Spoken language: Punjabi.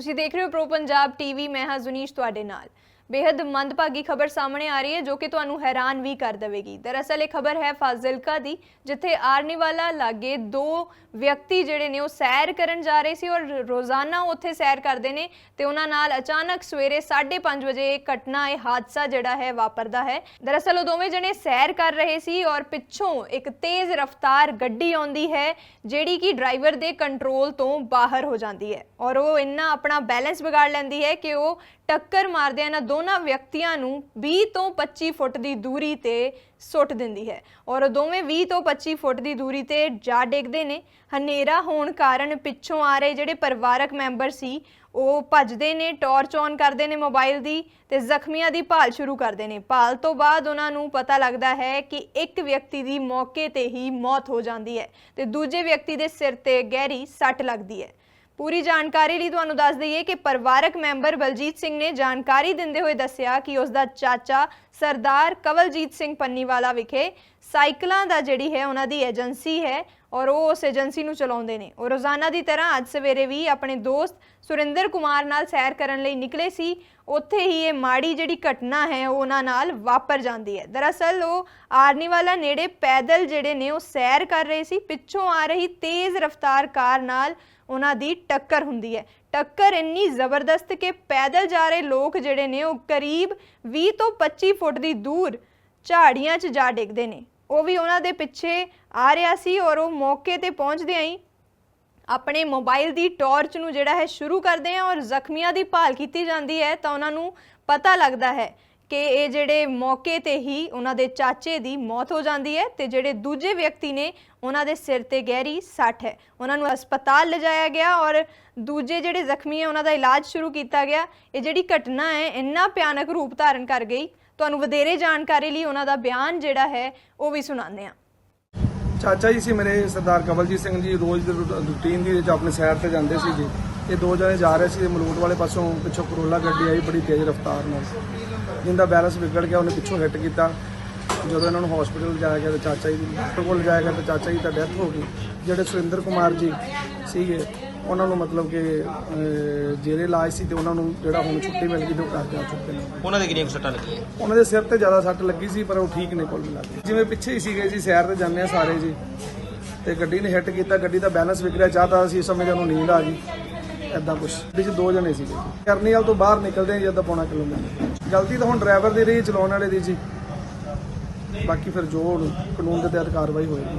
ਤੁਸੀਂ ਦੇਖ ਰਹੇ ਹੋ ਪ੍ਰੋ ਪੰਜਾਬ ਟੀਵੀ ਮੈਂ ਹਾਂ ਜ਼ੁਨੀਸ਼ ਤੁਹਾਡੇ ਨਾਲ। ਬੇहद ਮੰਦਭਾਗੀ ਖਬਰ ਸਾਹਮਣੇ ਆ ਰਹੀ ਹੈ, ਜੋ ਕਿ ਤੁਹਾਨੂੰ ਹੈਰਾਨ ਵੀ ਕਰ ਦੇਵੇਗੀ। ਦਰਅਸਲ ਇਹ ਖਬਰ ਹੈ ਫਾਜ਼ਿਲਕਾ ਦੀ, ਜਿੱਥੇ ਆਰਨੀਵਾਲਾ ਲਾਗੇ ਦੋ ਵਿਅਕਤੀ ਜਿਹੜੇ ਨੇ, ਉਹ ਸੈਰ ਕਰਨ ਜਾ ਰਹੇ ਸੀ ਔਰ ਰੋਜ਼ਾਨਾ ਉੱਥੇ ਸੈਰ ਕਰਦੇ ਨੇ ਤੇ ਉਹਨਾਂ ਨਾਲ ਅਚਾਨਕ ਸਵੇਰੇ 5:30 ਵਜੇ ਇਹ ਘਟਨਾ, ਇਹ ਹਾਦਸਾ ਜਿਹੜਾ ਹੈ, ਵਾਪਰਦਾ ਹੈ। ਦਰਅਸਲ ਉਹ ਦੋਵੇਂ ਜਣੇ ਸੈਰ ਕਰ ਰਹੇ ਸੀ ਔਰ ਪਿੱਛੋਂ ਇੱਕ ਤੇਜ਼ ਰਫ਼ਤਾਰ ਗੱਡੀ ਆਉਂਦੀ ਹੈ, ਜਿਹੜੀ ਕਿ ਡਰਾਈਵਰ ਦੇ ਕੰਟਰੋਲ ਤੋਂ ਬਾਹਰ ਹੋ ਜਾਂਦੀ ਹੈ। ਔਰ ਉਹ ਇੰਨਾ ਆਪਣਾ ਬੈਲੈਂਸ ਵਿਗਾੜ ਲੈਂਦੀ ਹੈ ਕਿ ਉਹ ਟੱਕਰ ਮਾਰਦੇ ਇਹਨਾਂ ਦੋਨਾਂ ਵਿਅਕਤੀਆਂ ਨੂੰ 20 ਤੋਂ 25 ਫੁੱਟ ਦੀ ਦੂਰੀ ਤੇ ਸੁੱਟ ਦਿੰਦੀ ਹੈ। ਔਰ ਦੋਵੇਂ 20 ਤੋਂ 25 ਫੁੱਟ ਦੀ ਦੂਰੀ ਤੇ ਜਾ ਡਿੱਗਦੇ ਨੇ। ਹਨੇਰਾ ਹੋਣ ਕਾਰਨ ਪਿੱਛੋਂ ਆ ਰਹੇ ਜਿਹੜੇ ਪਰਿਵਾਰਕ ਮੈਂਬਰ ਸੀ, ਉਹ ਭੱਜਦੇ ਨੇ, ਟਾਰਚ ਔਨ ਕਰਦੇ ਨੇ ਮੋਬਾਈਲ ਦੀ ਤੇ ਜ਼ਖਮੀਆਂ ਦੀ ਭਾਲ ਸ਼ੁਰੂ ਕਰਦੇ ਨੇ। ਭਾਲ ਤੋਂ ਬਾਅਦ ਉਹਨਾਂ ਨੂੰ ਪਤਾ ਲੱਗਦਾ ਹੈ ਕਿ ਇੱਕ ਵਿਅਕਤੀ ਦੀ ਮੌਕੇ ਤੇ ਹੀ ਮੌਤ ਹੋ ਜਾਂਦੀ ਹੈ ਤੇ ਦੂਜੇ ਵਿਅਕਤੀ ਦੇ ਸਿਰ ਤੇ ਗਹਿਰੀ ਸੱਟ ਲੱਗਦੀ ਹੈ। ਪੂਰੀ ਜਾਣਕਾਰੀ ਲਈ ਤੁਹਾਨੂੰ ਦੱਸ ਦਈਏ ਕਿ ਪਰਿਵਾਰਕ ਮੈਂਬਰ ਬਲਜੀਤ ਸਿੰਘ ਨੇ ਜਾਣਕਾਰੀ ਦਿੰਦੇ ਹੋਏ ਦੱਸਿਆ ਕਿ ਉਸ ਦਾ ਚਾਚਾ ਸਰਦਾਰ ਕਵਲਜੀਤ ਸਿੰਘ ਪੰਨੀਵਾਲਾ ਵਿਖੇ ਸਾਈਕਲਾਂ ਦਾ ਜਿਹੜੀ ਹੈ ਉਹਨਾਂ ਦੀ ਏਜੰਸੀ ਹੈ ਔਰ ਉਹ ਉਸ ਏਜੰਸੀ ਨੂੰ ਚਲਾਉਂਦੇ ਨੇ। ਉਹ ਰੋਜ਼ਾਨਾ ਦੀ ਤਰ੍ਹਾਂ ਅੱਜ ਸਵੇਰੇ ਵੀ ਆਪਣੇ ਦੋਸਤ ਸੁਰਿੰਦਰ ਕੁਮਾਰ ਨਾਲ ਸੈਰ ਕਰਨ ਲਈ ਨਿਕਲੇ ਸੀ। ਉੱਥੇ ਹੀ ਇਹ ਮਾੜੀ ਜਿਹੜੀ ਘਟਨਾ ਹੈ ਉਹ ਉਹਨਾਂ ਨਾਲ ਵਾਪਰ ਜਾਂਦੀ ਹੈ। ਦਰਅਸਲ ਉਹ ਆਰਨੀਵਾਲਾ ਨੇੜੇ ਪੈਦਲ ਜਿਹੜੇ ਨੇ, ਉਹ ਸੈਰ ਕਰ ਰਹੇ ਸੀ। ਪਿੱਛੋਂ ਆ ਰਹੀ ਤੇਜ਼ ਰਫ਼ਤਾਰ ਕਾਰ ਨਾਲ ਉਹਨਾਂ ਦੀ ਟੱਕਰ ਹੁੰਦੀ ਹੈ। ਟੱਕਰ ਇੰਨੀ ਜ਼ਬਰਦਸਤ ਕਿ ਪੈਦਲ ਜਾ ਰਹੇ ਲੋਕ ਜਿਹੜੇ ਨੇ, ਉਹ ਕਰੀਬ 20 ਤੋਂ 25 ਫੁੱਟ ਦੀ ਦੂਰ ਝਾੜੀਆਂ 'ਚ ਜਾ ਡਿੱਗਦੇ ਨੇ। ਉਹ ਵੀ ਉਹਨਾਂ ਦੇ ਪਿੱਛੇ ਆ ਰਿਹਾ ਸੀ ਔਰ ਉਹ ਮੌਕੇ ਤੇ ਪਹੁੰਚਦਿਆਂ ਹੀ ਆਪਣੇ ਮੋਬਾਈਲ ਦੀ ਟਾਰਚ ਨੂੰ ਜਿਹੜਾ ਹੈ ਸ਼ੁਰੂ ਕਰਦੇ ਆ ਔਰ ਜ਼ਖਮੀਆਂ ਦੀ ਭਾਲ ਕੀਤੀ ਜਾਂਦੀ ਹੈ ਤਾਂ ਉਹਨਾਂ ਨੂੰ ਪਤਾ ਲੱਗਦਾ ਹੈ ਕਿ ਇਹ ਜਿਹੜੇ ਮੌਕੇ ਤੇ ਹੀ ਉਹਨਾਂ ਦੇ ਚਾਚੇ ਦੀ ਮੌਤ ਹੋ ਜਾਂਦੀ ਹੈ ਤੇ ਜਿਹੜੇ ਦੂਜੇ ਵਿਅਕਤੀ ਨੇ ਉਹਨਾਂ ਦੇ ਸਿਰ ਤੇ ਗਹਿਰੀ ਸੱਟ ਹੈ। ਉਹਨਾਂ ਨੂੰ ਹਸਪਤਾਲ ਲਿਜਾਇਆ ਗਿਆ ਔਰ ਦੂਜੇ ਜਿਹੜੇ ਜ਼ਖਮੀ ਹੈ ਉਹਨਾਂ ਦਾ ਇਲਾਜ ਸ਼ੁਰੂ ਕੀਤਾ ਗਿਆ। ਇਹ ਜਿਹੜੀ ਘਟਨਾ ਹੈ ਇੰਨਾ ਭਿਆਨਕ ਰੂਪ ਧਾਰਨ ਕਰ ਗਈ ਤੁਹਾਨੂੰ ਵਧੇਰੇ ਜਾਣਕਾਰੀ ਲਈ ਉਹਨਾਂ ਦਾ ਬਿਆਨ ਜਿਹੜਾ ਹੈ, ਉਹ ਵੀ ਸੁਣਾਉਂਦੇ ਹਾਂ। ਚਾਚਾ ਜੀ ਸੀ ਮੇਰੇ ਸਰਦਾਰ ਕਵਲਜੀਤ ਸਿੰਘ ਜੀ, ਰੋਜ਼ ਦੀ ਰੂਟ- ਰੂਟੀਨ ਦੀ ਵਿੱਚ ਆਪਣੇ ਸੈਰ ਤੇ ਜਾਂਦੇ ਸੀ ਜੀ। ਇਹ ਦੋ ਜਣੇ ਜਾ ਰਹੇ ਸੀ ਮਲੂਟ ਵਾਲੇ ਪਾਸੋਂ ਪਿੱਛੋਂ ਕਰੋਲਾ ਗੱਡੀ ਆਈ, ਬੜੀ ਤੇਜ਼ ਰਫ਼ਤਾਰ ਨਾਲ। ਜਿਹਦਾ ਬੈਲੈਂਸ ਵਿਗੜ ਗਿਆ, ਉਹਨੇ ਪਿੱਛੋਂ ਹਿੱਟ ਕੀਤਾ। ਜਦੋਂ ਇਹਨਾਂ ਨੂੰ ਹਸਪੀਟਲ ਲਿਜਾਇਆ ਗਿਆ ਤਾਂ ਚਾਚਾ ਜੀ ਦੀ ਡਾਕਟਰ ਕੋਲ ਲਿਜਾਇਆ ਗਿਆ ਤਾਂ ਚਾਚਾ ਜੀ ਦਾ ਡੈਥ ਹੋ ਗਈ। ਜਿਹੜੇ ਸੁਰਿੰਦਰ ਕੁਮਾਰ ਜੀ ਸੀਗੇ ਉਹਨਾਂ ਨੂੰ ਮਤਲਬ ਕਿ ਜੇਰੇ ਇਲਾਜ ਸੀ ਤੇ ਉਹਨਾਂ ਨੂੰ ਜਿਹੜਾ ਹੁਣ ਛੁੱਟੀ ਮਿਲ ਗਈ ਤੇ ਉਹ ਘਰ ਜਾ ਚੁੱਕੇ ਨੇ। ਉਹਨਾਂ ਦੇ ਕਿੰਨੀਆਂ ਕੁ ਸੱਟਾਂ ਲੱਗੀਆਂ? ਉਹਨਾਂ ਦੇ ਸਿਰ ਤੇ ਜ਼ਿਆਦਾ ਸੱਟ ਲੱਗੀ ਸੀ ਪਰ ਉਹ ਠੀਕ ਨੇ ਕੋਲ ਮਿਲਾ ਕੇ। ਜਿਵੇਂ ਪਿੱਛੇ ਹੀ ਸੀਗੇ ਜੀ ਸੈਰ ਤੇ ਜਾਂਦੇ ਆ ਸਾਰੇ ਜੀ। ਤੇ ਗੱਡੀ ਨੇ ਹਿੱਟ ਕੀਤਾ ਗੱਡੀ ਦਾ ਬੈਲੈਂਸ ਵਿਗੜਿਆ ਚਾਹਤਾ ਸੀ ਇਸ ਸਮੇਂ ਜਦੋਂ ਨੀਂਦ ਆ ਗਈ ਐਦਾਂ ਕੁਛ। ਵਿੱਚ ਦੋ ਜਣੇ ਸੀਗੇ ਜੀ। ਕਰਨੀ ਵਾਲ ਤੋਂ ਬਾਹਰ ਨਿਕਲਦੇ ਆ ਜਦੋਂ ਪੌਣਾ ਕਿਲੋਮੀਟਰ। ਗਲਤੀ ਤਾਂ ਹੁਣ ਡਰਾਈਵਰ ਦੀ ਰਹੀ ਚਲਾਉਣ ਵਾਲੇ ਦੀ ਜੀ। ਬਾਕੀ ਫਿਰ ਜੋ ਕਾਨੂੰਨ ਦੇ ਤਹਿਤ ਕਾਰਵਾਈ ਹੋਏਗੀ